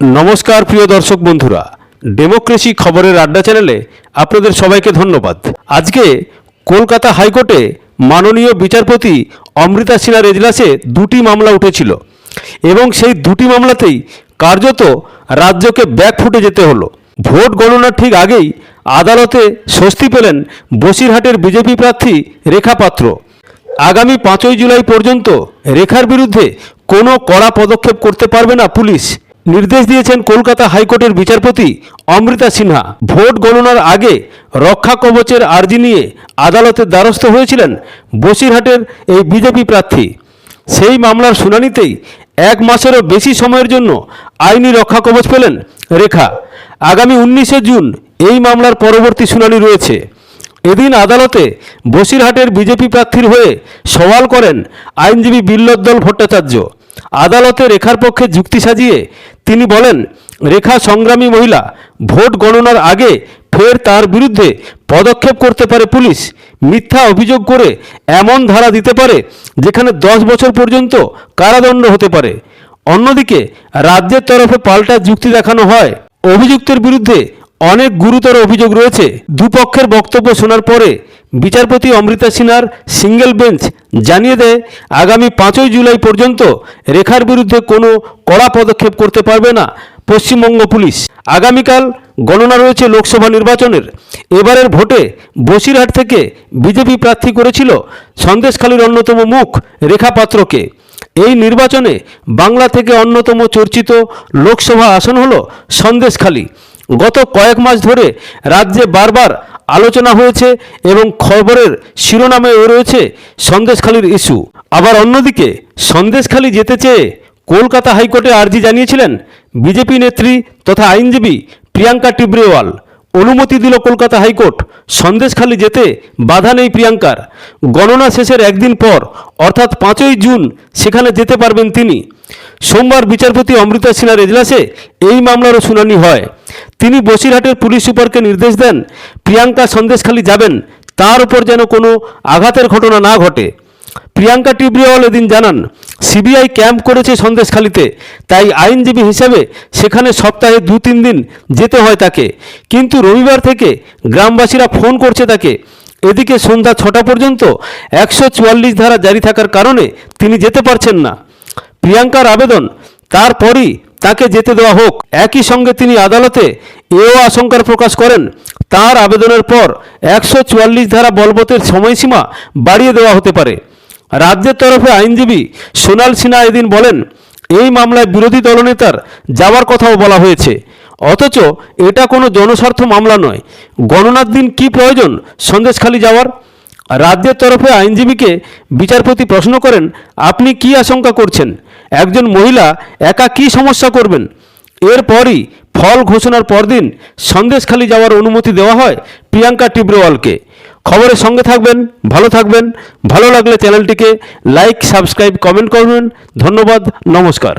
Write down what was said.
নমস্কার, প্রিয় দর্শক বন্ধুরা। ডেমোক্রেসি খবরের আড্ডা চ্যানেলে আপনাদের সবাইকে ধন্যবাদ। আজকে কলকাতা হাইকোর্টে মাননীয় বিচারপতি অমৃতা সিনহার এজলাসে দুটি মামলা উঠেছিল এবং সেই দুটি মামলাতেই কার্যত রাজ্যকে ব্যাক ফুটে যেতে হলো। ভোট গণনার ঠিক আগেই আদালতে স্বস্তি পেলেন বসিরহাটের বিজেপি প্রার্থী রেখা পাত্র। আগামী পাঁচই জুলাই পর্যন্ত রেখার বিরুদ্ধে কোনো কড়া পদক্ষেপ করতে পারবে না পুলিশ। নির্দেশ দিয়েছেন কলকাতা হাইকোর্টের বিচারপতি অমৃতা সিনহা। ভোট গণনার আগে রক্ষা কবচের আর্জি নিয়ে আদালতের দ্বারস্থ হয়েছিলেন বসিরহাটের এই বিজেপি প্রার্থী। সেই মামলার শুনানিতেই এক মাসেরও বেশি সময়ের জন্য আইনি রক্ষা কবচ পেলেন রেখা। আগামী উনিশে জুন এই মামলার পরবর্তী শুনানি রয়েছে। এদিন আদালতে বসিরহাটের বিজেপি প্রার্থীর হয়ে সওয়াল করেন আইনজীবী বিল্লোদ্দল ভট্টাচার্য। আদালতে রেখার পক্ষে যুক্তি সাজিয়ে তিনি বলেন, রেখা সংগ্রামী মহিলা, ভোট গণনার আগে ফের তার বিরুদ্ধে পদক্ষেপ করতে পারে পুলিশ। মিথ্যা অভিযোগ করে এমন ধারা দিতে পারে যেখানে দশ বছর পর্যন্ত কারাদণ্ড হতে পারে। অন্যদিকে, রাজ্যের তরফে পাল্টা যুক্তি দেখানো হয়। অভিযুক্তের বিরুদ্ধে অনেক গুরুতর অভিযোগ রয়েছে। দুপক্ষের বক্তব্য শোনার পরে বিচারপতি অমৃতা সিনহার সিঙ্গেল বেঞ্চ জানিয়ে দেয়, আগামী পাঁচই জুলাই পর্যন্ত রেখার বিরুদ্ধে কোনো কড়া পদক্ষেপ করতে পারবে না পশ্চিমবঙ্গ পুলিশ। আগামীকাল গণনা রয়েছে লোকসভা নির্বাচনের। এবারের ভোটে বসিরহাট থেকে বিজেপি প্রার্থী করেছিল সন্দেশখালীর অন্যতম মুখ রেখা পাত্রকে। এই নির্বাচনে বাংলা থেকে অন্যতম চর্চিত লোকসভা আসন হল সন্দেশখালী। গত কয়েক মাস ধরে রাজ্যে বারবার আলোচনা হয়েছে এবং খবরের শিরোনামে রয়েছে সন্দেশখালীর ইস্যু। আবার অন্যদিকে সন্দেশখালী যেতে চেয়ে কলকাতা হাইকোর্টে আর্জি জানিয়েছিলেন বিজেপি নেত্রী তথা আইনজীবী প্রিয়াঙ্কা টিব্রেওয়াল। অনুমতি দিল কলকাতা হাইকোর্ট সন্দেশখালী যেতে বাধা নেই প্রিয়াঙ্কার। গণনা শেষের একদিন পর, অর্থাৎ পাঁচই জুন, সেখানে যেতে পারবেন তিনি। সোমবার বিচারপতি অমৃতা সিনহার এজলাসে এই মামলারও শুনানি হয়। তিনি বসিরহাটের পুলিশ সুপারকে নির্দেশ দেন, প্রিয়াঙ্কা সন্দেশখালী যাবেন, তার উপর যেন কোনো আঘাতের ঘটনা না ঘটে। প্রিয়াঙ্কা টিব্রিওয়াল এদিন জানান, সিবিআই ক্যাম্প করেছে সন্দেশখালীতে, তাই আইনজীবী হিসেবে সেখানে সপ্তাহে দু তিন দিন যেতে হয় তাকে। কিন্তু রবিবার থেকে গ্রামবাসীরা ফোন করছে তাকে। এদিকে সন্ধ্যা ছটা পর্যন্ত একশো চুয়াল্লিশ ধারা জারি থাকার কারণে তিনি যেতে পারছেন না। প্রিয়াঙ্কার আবেদন, তারপরই তাকে যেতে দেওয়া হোক। একই সঙ্গে তিনি আদালতে এও আশঙ্কার প্রকাশ করেন, তার আবেদনের পর একশো চুয়াল্লিশ ধারা বলবতের সময়সীমা বাড়িয়ে দেওয়া হতে পারে। রাজ্যের তরফে আইনজীবী সোনাল সিনহা এদিন বলেন, এই মামলায় বিরোধী দলনেতার যাওয়ার কথাও বলা হয়েছে। অথচ এটা কোনো জনস্বার্থ মামলা নয়। গণনার দিন কি প্রয়োজন সন্দেশখালি যাওয়ার? রাজ্যের তরফে আইনজীবীকে বিচারপতি প্রশ্ন করেন, আপনি কি আশঙ্কা করছেন? একজন মহিলা একা কি সমস্যা করবেন? এরপরই ফল ঘোষণার পরদিন সন্দেশখালী যাওয়ার অনুমতি দেওয়া হয় প্রিয়াঙ্কা টিব্রেওয়ালকে খবরের সঙ্গে থাকবেন, ভালো থাকবেন, ভালো লাগলে চ্যানেলটিকে লাইক, সাবস্ক্রাইব, কমেন্ট করবেন। ধন্যবাদ, নমস্কার।